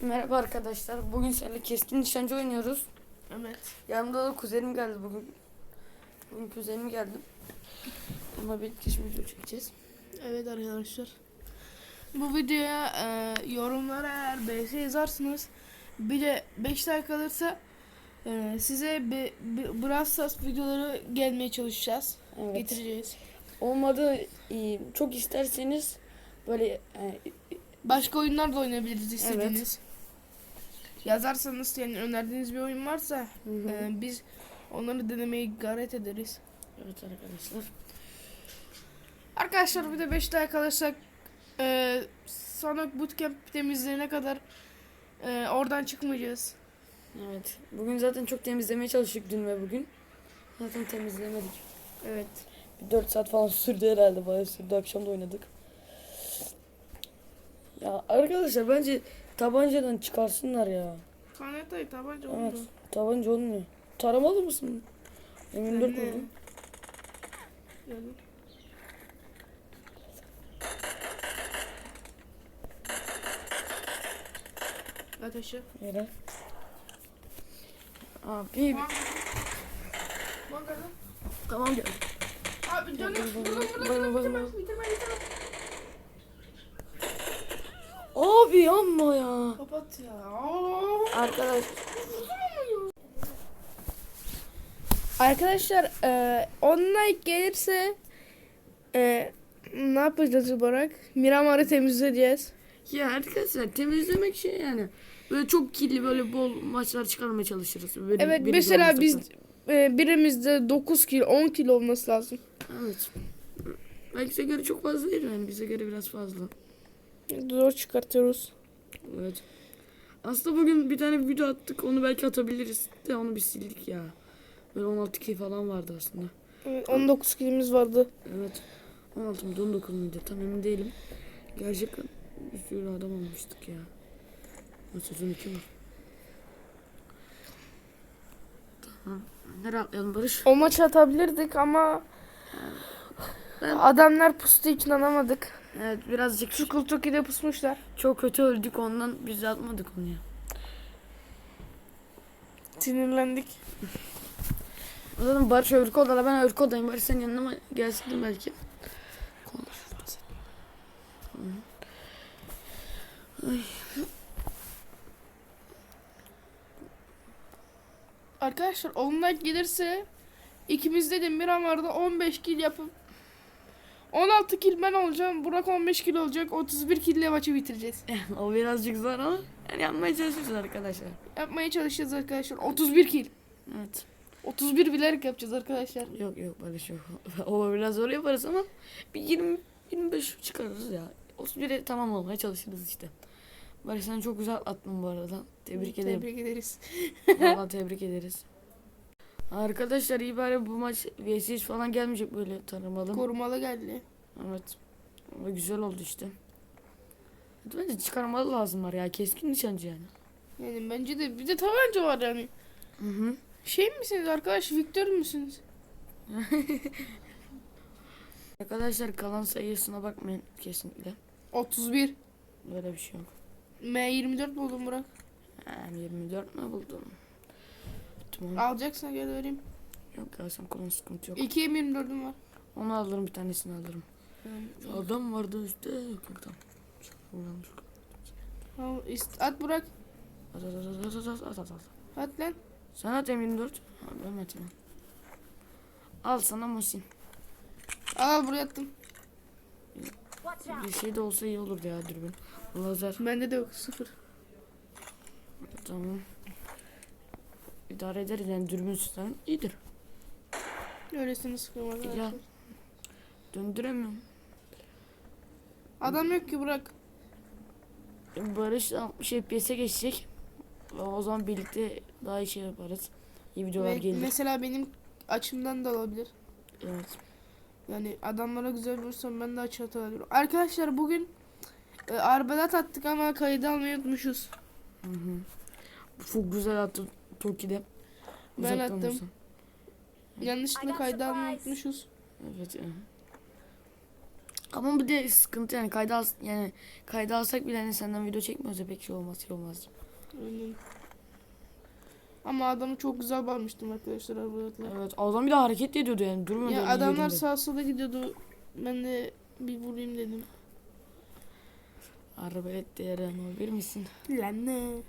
Merhaba arkadaşlar. Bugün seninle keskin nişancı oynuyoruz. Evet. Yanımda da kuzenim geldi bugün. Bugün kuzenim geldi. Ama birlikte şimdi video çekeceğiz. Evet arkadaşlar. Bu videoya e, yorumlara eğer BS yazarsınız bir de 5 like alırsa e, size bir, bir Brawl Stars videoları gelmeye çalışacağız. Evet. Getireceğiz. Olmadı e, çok isterseniz böyle e, Başka oyunlar da oynayabiliriz istediğiniz. Yazarsanız yani önerdiğiniz bir oyun varsa hı hı. e, biz onları denemeyi gayret ederiz. evet arkadaşlar. Arkadaşlar bir de 5 like alırsak e, Sonic Bootcamp temizleyene kadar e, oradan çıkmayacağız. Evet. Bugün zaten çok temizlemeye çalıştık dün ve bugün. Zaten temizlemedik. Evet. Bir 4 saat falan sürdü herhalde. Bayağı sürdü. Akşam da oynadık. Ya arkadaşlar bence tabancadan çıkarsınlar ya. Kanetayı tabanca Evet. oldu. Tabanca olmuyor. Taramalı mısın? M24 Ben de- vurdum. Yani. Ateşi. Yere. Abi Bakalım. tamam gel. Abi canım. Bakın, bakın, bakın, bakın. Yanma ya. Kapat ya. Arkadaş Arkadaşlar e, 10 like gelirse e, ne yapacağız olarak? Miramar'ı temizleyeceğiz. ya arkadaşlar temizlemek şey yani. Böyle çok kirli böyle bol maçlar çıkarmaya çalışırız. Böyle Evet bir mesela biz e, birimizde 9 kilo 10 kilo olması lazım. Evet. Belki size göre çok fazla değil yani bize göre biraz fazla. Zor çıkartıyoruz. Evet. Aslında bugün bir tane video attık. Onu belki atabiliriz de onu bir sildik ya. Böyle 16 key falan vardı aslında. Evet, 19 kilimiz vardı. Evet. 16 mıydı 19 muydu tam emin değilim. Gerçekten bir sürü adam almıştık ya. Bu sezon 2 var. Tamam. Nereye atlayalım Barış? O maçı atabilirdik ama Ben- adamlar pustu için alamadık. Evet birazcık Şu Kultuki'de pusmuşlar. çok kötü öldük ondan biz atmadık onu ya. Sinirlendik. O zaman Barış öbür odada ben öbür odadayım. Barış senin yanına gelsin belki. Ay. Arkadaşlar 10 like gelirse ikimiz de Miramar'da 15 kill yapıp 16 kill ben olacağım. Burak 15 kill olacak. 31 kill ile maçı bitireceğiz. o birazcık zor ama yani yapmaya çalışıyoruz arkadaşlar. Yapmaya çalışacağız arkadaşlar. 31 kill. Evet. 31 bilerek yapacağız arkadaşlar. Yok yok Barış yok. o biraz zor yaparız ama bir 20 25 çıkarırız ya. 31'e tamam olmaya çalışırız işte. Barış sen çok güzel attın bu arada. Tebrik ederim. Tebrik ederiz. Valla tebrik ederiz. Arkadaşlar iyi bari bu maç VSS falan gelmeyecek böyle tanımalı. Korumalı geldi. Evet. Ama güzel oldu işte. Bence çıkarmalı lazımlar ya. Keskin nişancı yani. Yani bence de bir de tabanca var yani. Hı hı. Şey misiniz arkadaş? Victor müsünüz? Arkadaşlar kalan sayısına bakmayın kesinlikle. 31. Böyle bir şey yok. M24 buldum Burak. Yani 24 mi buldum? Tamam. Alacaksan gel vereyim. Yok ya sen kullan sıkıntı yok. 2 M24'üm var. Onu alırım bir tanesini alırım. Yani, Adam vardı üstte. Yok yok tamam. İst- at Burak. At at at at at at at at. At lan. Sen at M24. Ha, ben atayım. Al sana Musin. Al al buraya attım. Bir şey de olsa iyi olurdu ya dürbün. Lazer. Bende de yok sıfır. Tamam. İdare ederiz yani dürbün sistemi iyidir. Öylesine sıkıyorum arkadaşlar. Ya. Döndüremiyorum. Adam yok ki Burak. Barış 60 FPS'e geçecek. O zaman birlikte daha iyi şey yaparız. İyi videolar Ve gelir. mesela benim açımdan da olabilir. Evet. Yani adamlara güzel vurursam ben de açı atabilirim. Arkadaşlar bugün e, arbelat attık ama kaydı almayı unutmuşuz. Hı hı. Çok güzel attı Toki'de. Ben Uzaktan attım. vursa. Yanlışlıkla kaydı almayı unutmuşuz. Evet. ya. Ama bir de sıkıntı yani kayda al, yani kayda alsak bile hani senden video çekmiyorsa pek şey olmaz şey olmaz. Aynen. Ama adamı çok güzel bağlamıştım arkadaşlar arabalarla. Evet adam bir de hareket ediyordu yani durmuyordu. Ya adamlar sağa sola gidiyordu. Ben de bir vurayım dedim. Araba etti yere bir misin? Lan ne?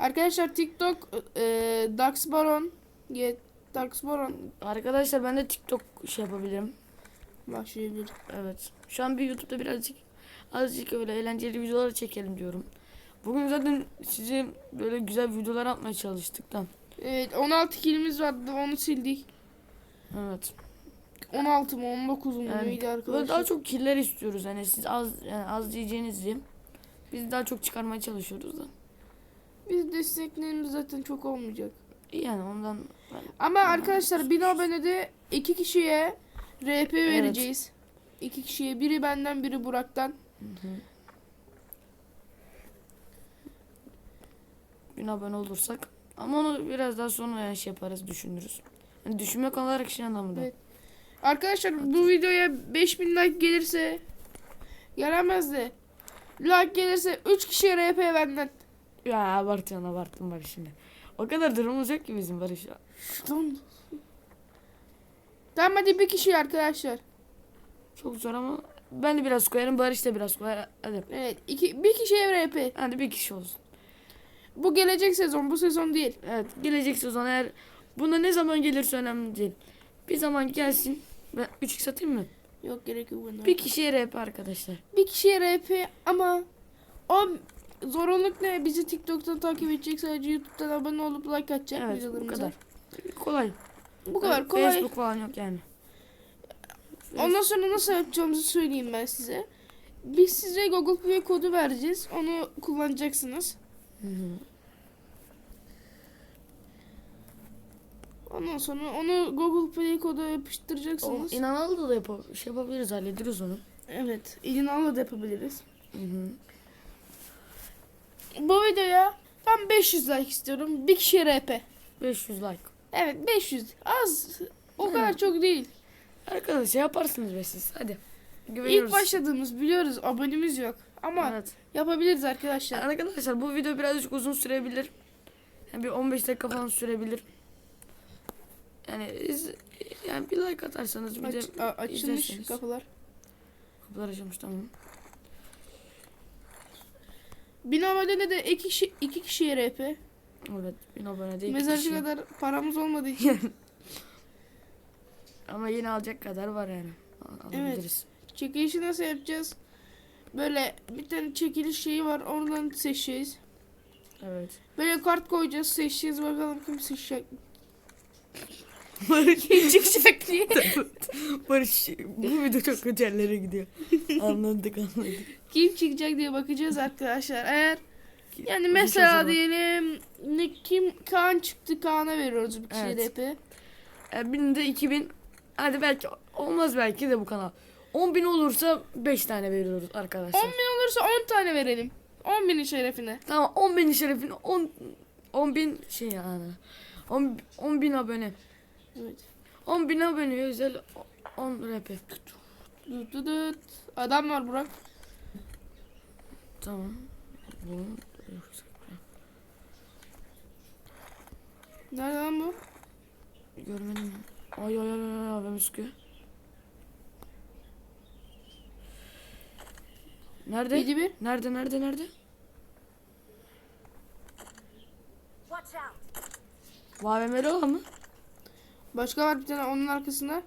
Arkadaşlar TikTok e, Dax Baron Get Dax Baron Arkadaşlar ben de TikTok şey yapabilirim. başlayabilir. Evet. Şu an bir YouTube'da birazcık azıcık öyle eğlenceli videolar çekelim diyorum. Bugün zaten size böyle güzel videolar atmaya çalıştık da. Evet 16 kilimiz vardı onu sildik. Evet. 16 mı 19 mu Yani neydi arkadaşlar? daha çok killer istiyoruz. Yani siz az yani az diyeceğiniz diye. Biz daha çok çıkarmaya çalışıyoruz da. Biz desteklerimiz zaten çok olmayacak. Yani ondan Ama arkadaşlar 1000 abonede iki kişiye RP vereceğiz. İki kişiye biri benden biri Burak'tan. Hı hı. Bin abone olursak ama onu biraz daha sonra yani şey yaparız düşünürüz. Yani düşünmek olarak şey anlamında. Evet. Arkadaşlar bu videoya 5000 like gelirse gelemez de like gelirse 3 kişiye RP benden. Ya abartıyorsun abarttın Barış şimdi. O kadar durumumuz yok ki bizim Barış. Şuradan. Tamam hadi bir kişi arkadaşlar. Çok zor ama ben de biraz koyarım Barış da biraz koyar. Hadi. Evet iki, bir kişiye RP. Hadi bir kişi olsun. Bu gelecek sezon bu sezon değil. Evet gelecek sezon eğer buna ne zaman gelirse önemli değil. Bir zaman gelsin. Ben 3x atayım mı? Yok gerek yok. Bir kişiye rap arkadaşlar. bir kişiye RP ama o zorunluluk ne? Bizi TikTok'tan takip edecek sadece YouTube'dan abone olup like atacak Evet bu kadar. Kolay. Bu kadar Evet, kolay. Facebook falan yok yani. Ondan sonra nasıl yapacağımızı söyleyeyim ben size. Biz size Google Play kodu vereceğiz. Onu kullanacaksınız. Hı hı. Ondan sonra onu Google Play kodu O yapıştıracaksınız. inanalı da yap şey yapabiliriz hallederiz onu. evet. İlinalı da yapabiliriz. Hı hı. Bu videoya tam 500 like istiyorum. Bir kişiye RP. 500 like. Evet 500. Az. O Hı. kadar çok değil. Arkadaşlar yaparsınız be siz. Hadi. Güveniyoruz. İlk başladığımız biliyoruz abonemiz yok. Ama Evet. yapabiliriz arkadaşlar. Arkadaşlar bu video birazcık uzun sürebilir. Yani bir 15 dakika falan sürebilir. Yani iz, yani bir like atarsanız bir Aç, de a- açılmış kapılar. kapılar açılmış tamam. 1000 abonede de iki, kişi, iki kişiye RP. Evet bin abone değil. Mezarcı kadar paramız olmadığı için. Ama yine alacak kadar var yani. Al- Evet. Alabiliriz. Çekilişi nasıl yapacağız? Böyle bir tane çekiliş şeyi var. Oradan seçeceğiz. Evet. Böyle kart koyacağız. Seçeceğiz. Bakalım kim seçecek. Barış çıkacak diye. Barış bu video çok kötü yerlere gidiyor. anladık anladık. kim çıkacak diye bakacağız arkadaşlar. Eğer yani Bu mesela diyelim ne kim Kaan çıktı Kaan'a veriyoruz bir kişiye Evet. RP. E, binde 2000 hadi belki olmaz belki de bu kanal. 10 bin olursa 5 tane veriyoruz arkadaşlar. 10 bin olursa 10 tane verelim. 10 binin şerefine. Tamam 10 bin şerefine 10 10 bin şey yani. 10, 10 bin abone. Evet. 10 bin abone özel 10 rp. Dut dut dut. Adam var Burak. Tamam. Bu Nerede lan bu? görmedim. Ay ay ay ay ay sıkıyor. Nerede? 7-1. Nerede nerede nerede? Watch out! Vavemeli olan mı? Başka var bir tane onun arkasında.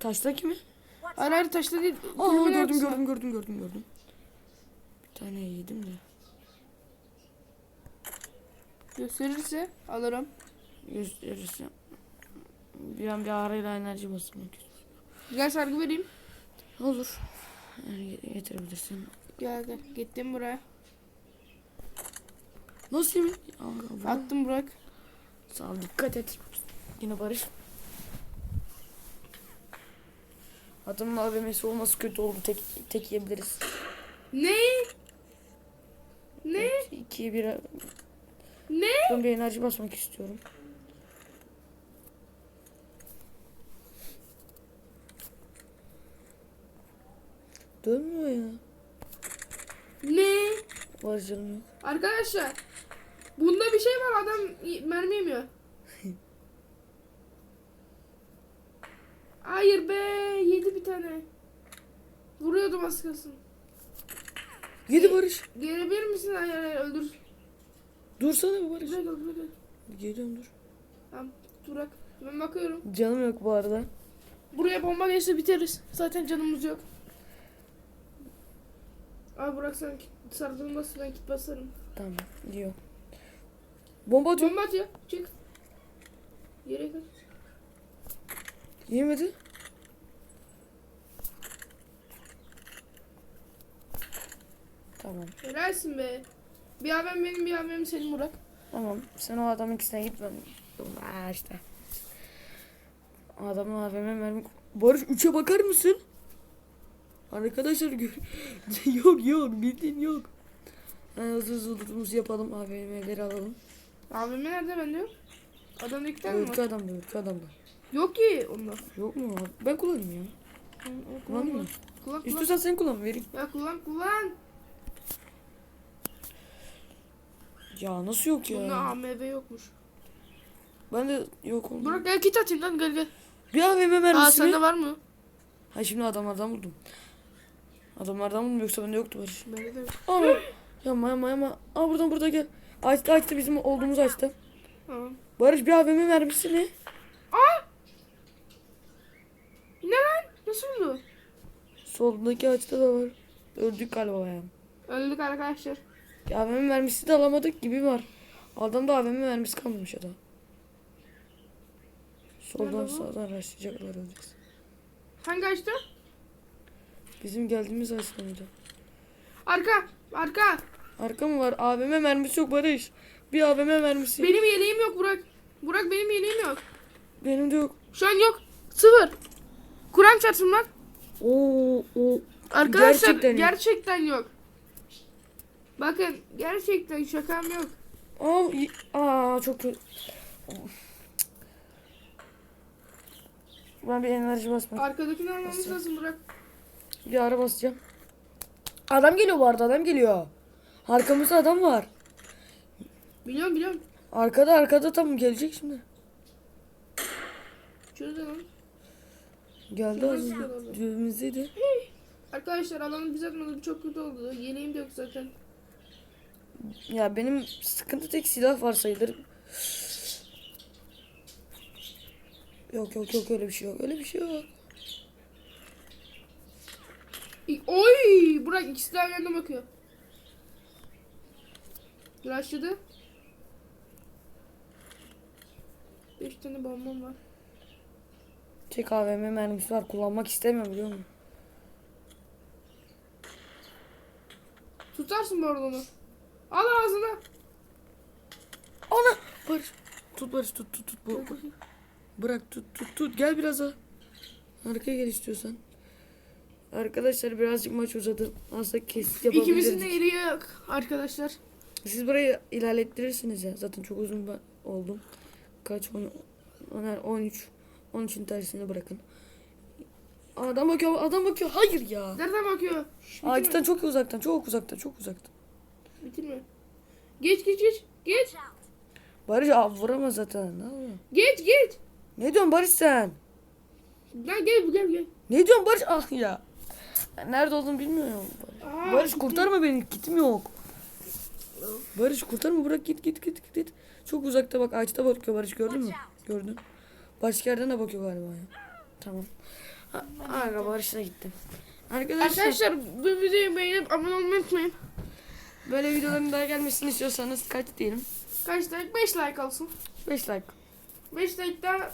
Taştaki mi? Hayır hayır taşta değil. Aa gördüm arkasında. gördüm gördüm gördüm gördüm. Bir tane yedim de. Gösterirse alırım. Gösterirse. Bir an bir arayla enerji basmak Gel sargı vereyim. Olur. Yani ge- getirebilirsin. Gel gel. Gittim buraya. Nasıl yemin? Attım Burak. Sağ ol dikkat et. Yine Barış. Adamın AVM'si olması kötü oldu. Tek, tek yiyebiliriz. Ne? Ne? Evet, ikiye bir. Ne? Ben bir enerji basmak istiyorum. Dönmüyor ya. Ne? Barış canım yok. Arkadaşlar. Bunda bir şey var adam mermi yemiyor. Hayır be yedi bir tane. Vuruyordum az kalsın. Yedi Barış. Gelebilir misin? Hayır hayır öldür. Dursana bir Barış. Bırak bırak. Geliyorum dur. Tamam bırak. Ben bakıyorum. Canım yok bu arada. Buraya bomba geçse biteriz. Zaten canımız yok. Abi bırak sen kit- sardırmasın ben kit basarım. Tamam diyor. Bomba atıyor. Bomba atıyor. Çık. Yere kaç. Yemedi. Tamam. Helalsin be. Bir abim benim bir abim senin Burak. Tamam. Sen o adamın ikisine git ben. Aa işte. Adamın AVM mermi... Barış 3'e bakar mısın? Arkadaşlar gör... yok yok bildiğin yok. Ha, hızlı hızlı yapalım. AVM'leri alalım. Abim nerede bende yok. Adam iki tane mi var? adamda ülke adamda. Yok ki onda. Yok mu? Ben kullanayım ya. Kullanayım mı? kullan. kullan. İstiyorsan sen kullan vereyim. Ya kullan kullan. Ya nasıl yok Bunda ya? AMV yokmuş. Ben de yok oldu. Burak gel kit atayım lan gel gel. Bir AVM mermisi Aa mi? sende var mı? Ha şimdi adamlardan buldum. Adamlardan buldum yoksa bende yoktu Barış. Bende de yok. Ama yapma yapma yapma. Aa buradan burada gel. Açtı açtı bizim olduğumuz açtı. Tamam. Barış bir AVM mermisi? Ne Nasıl oldu? Soldaki açtı da var. Öldük galiba ya. Öldük arkadaşlar. AVM mermisi de alamadık gibi var. Adamda AVM mermisi kalmamış ya da. Soldan sağdan rastlayacaklar öleceğiz. Hangi açtı? Bizim geldiğimiz açtı mıydı? Arka. Arka. Arka mı var? AVM mermisi yok Barış. Bir AVM mermisi. Benim yeleğim yok Burak. Burak benim yeleğim yok. Benim de yok. Şu an yok. Sıfır. Kur'an çarpsın bak. Oo, o Arkadaşlar Gerçekten gerçekten, yok. Bakın gerçekten şakam yok. Aa, y- aa çok kötü. Ben bir enerji basmak. Arkadakini almamız lazım Burak. Bir ara basacağım. Adam geliyor bu arada adam geliyor. Arkamızda adam var. Biliyorum biliyorum. Arkada arkada tam gelecek şimdi. Şurada lan. Geldi az. Dibimizdeydi. Arkadaşlar alanı biz atmadı. Çok kötü oldu. Yeleğim de yok zaten. Ya benim sıkıntı tek silah var sayılır. Yok yok yok öyle bir şey yok. Öyle bir şey yok. Oy! Burak ikisi de anda bakıyor. Başladı. Beş tane bombam var. Tek AVM mermisi var. Kullanmak istemiyorum biliyor musun? Tutarsın onu. Al ağzına. Ana! Barış. Tut Barış tut tut tut. Bu, Bırak tut tut tut. Gel biraz daha. Arkaya gel istiyorsan. Arkadaşlar birazcık maç uzadı. Aslında kesit yapabilirdik. İkimizin de yeri yok arkadaşlar. Siz burayı ilerlettirirsiniz ya. Zaten çok uzun oldum. Kaç? 10, 10, 13. 13'ün tersine bırakın. Adam bakıyor, adam bakıyor. Hayır ya. Nereden bakıyor? Şş, bitirme. Ağaçtan çok uzaktan, çok uzaktan, çok uzaktan. Bitirme. Geç geç geç. Geç. Barış abi vuramaz zaten. Ne yapıyorsun? Geç geç. Ne diyorsun Barış sen? Lan gel gel gel. Ne diyorsun Barış? Ah ya. Ben nerede olduğunu bilmiyorum. Aa, Barış kurtarma beni. Kitim yok. Barış kurtarma bırak git git git git. git. Çok uzakta bak ağaçta bakıyor Barış gördün mü? Gördün. Başka yerden de bakıyor galiba ya. Tamam. Aga Barış da gitti. Arkadaşlar, Arkadaşlar bu videoyu beğenip abone olmayı unutmayın. böyle videoların daha gelmesini istiyorsanız kaç diyelim? Kaç like? 5 like olsun. 5 like. 5 like daha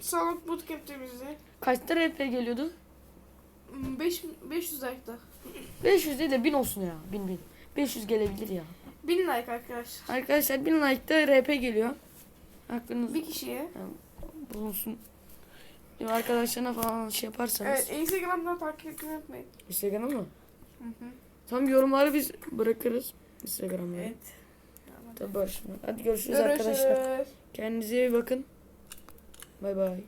Sağlık Bootcamp temizle. Kaçta RP geliyordu? 5 500 like da. 500 değil de 1000 olsun ya. 1000 1000. 500 gelebilir ya. 1000 like arkadaşlar. Arkadaşlar 1000 like'da RP geliyor. Aklınız Bir kişiye. bulunsun. Ya Arkadaşlarına falan şey yaparsanız. Evet Instagram'dan takip etmeyi unutmayın. Instagram'a mı? Hı hı. Tam yorumları biz bırakırız. Instagram'a. Evet. Tabii. Hadi görüşürüz arkadaşlar. Görüşürüz. Kendinize iyi bakın. Bay bay.